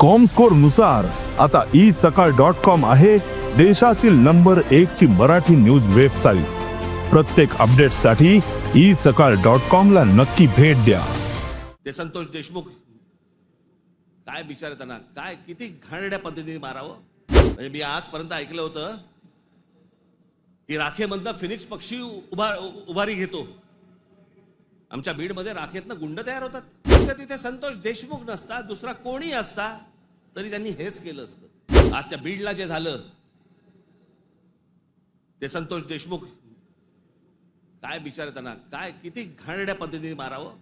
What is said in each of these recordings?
कॉमस्कोरनुसार आता ई सकाळ dot com आहे देशातील नंबर एक ची मराठी न्यूज वेबसाईट प्रत्येक अपडेटसाठी ई सकाळ डॉट कॉम ला नक्की भेट द्या. ते संतोष देशमुख काय विचार त्यांना? काय किती घाणड्या पद्धतीने मारावं? म्हणजे मी आजपर्यंत ऐकलं होतं की राखेमधनं फिनिक्स पक्षी उभा उभारी घेतो. आमच्या बीडमध्ये राखेतनं गुंड तयार होतात. तर तिथे संतोष देशमुख नसता दुसरा कोणी असता तरी त्यांनी हेच केलं असतं. आज त्या बीडला जे झालं ते संतोष देशमुख काय बिचार त्यांना काय किती घाणड्या पद्धतीने मारावं?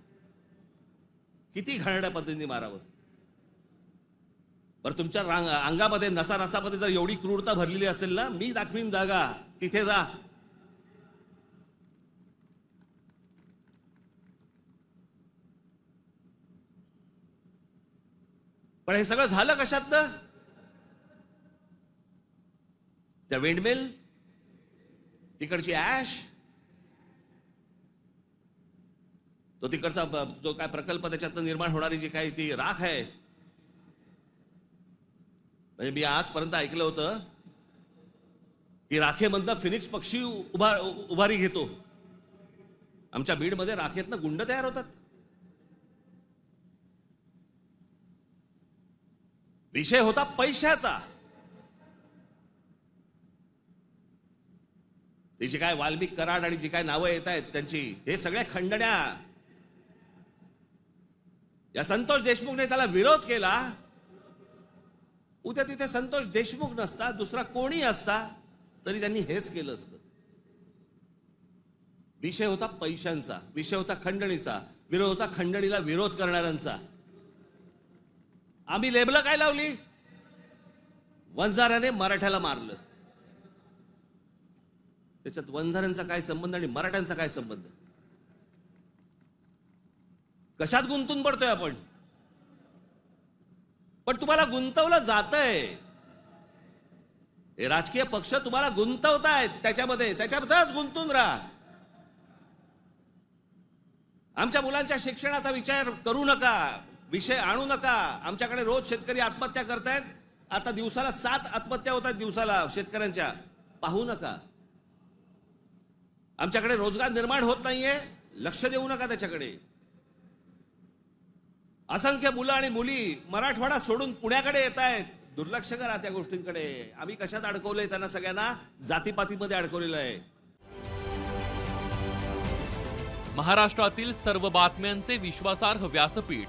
किती घाणड्या पद्धतीने मारावं? बरं तुमच्या रांग अंगामध्ये नसा नसामध्ये जर एवढी क्रूरता भरलेली असेल ना मी दाखवीन जागा. तिथे जा. पण हे सगळं झालं कशात त्या विंडमिल तिकडची ऍश तो तिकडचा जो काय प्रकल्प त्याच्यातनं निर्माण होणारी जी काही ती राख आहे. म्हणजे मी आजपर्यंत ऐकलं होतं की राखेमधनं फिनिक्स पक्षी उभा उभारी घेतो. आमच्या बीडमध्ये राखेतनं गुंड तयार होतात. विषय होता पैशाचा. ती काय वाल्मिक कराड आणि जी काय नावं येत आहेत त्यांची हे सगळ्या खंडण्या. या संतोष देशमुखने त्याला विरोध केला. उद्या तिथे संतोष देशमुख नसता दुसरा कोणी असता तरी त्यांनी हेच केलं असतं. विषय होता पैशांचा विषय होता खंडणीचा विरोध होता खंडणीला विरोध करणाऱ्यांचा. आम्ही लेबलं काय लावली? वंजाऱ्याने मराठ्याला मारलं. त्याच्यात वंजाऱ्यांचा काय संबंध आणि मराठ्यांचा काय संबंध? कशात गुंतून पडतोय आपण? पण तुम्हाला गुंतवलं जातंय. हे राजकीय पक्ष तुम्हाला गुंतवतायत. त्याच्यामध्ये त्याच्यातच गुंतून राहा. आमच्या मुलांच्या शिक्षणाचा विचार करू नका. विषय आणू नका. आमच्याकडे रोज शेतकरी आत्महत्या करतायत. आता दिवसाला सात आत्महत्या होत आहेत दिवसाला शेतकऱ्यांच्या. पाहू नका. आमच्याकडे रोजगार निर्माण होत नाहीये. लक्ष देऊ नका त्याच्याकडे. असंख्य मुलं आणि मुली मराठवाडा सोडून पुण्याकडे येत आहेत. दुर्लक्ष करा त्या गोष्टींकडे. आम्ही कशात अडकवलंय त्यांना सगळ्यांना? जातीपातीमध्ये अडकवलेलं आहे. महाराष्ट्रातील सर्व बातम्यांचे विश्वासार्ह व्यासपीठ.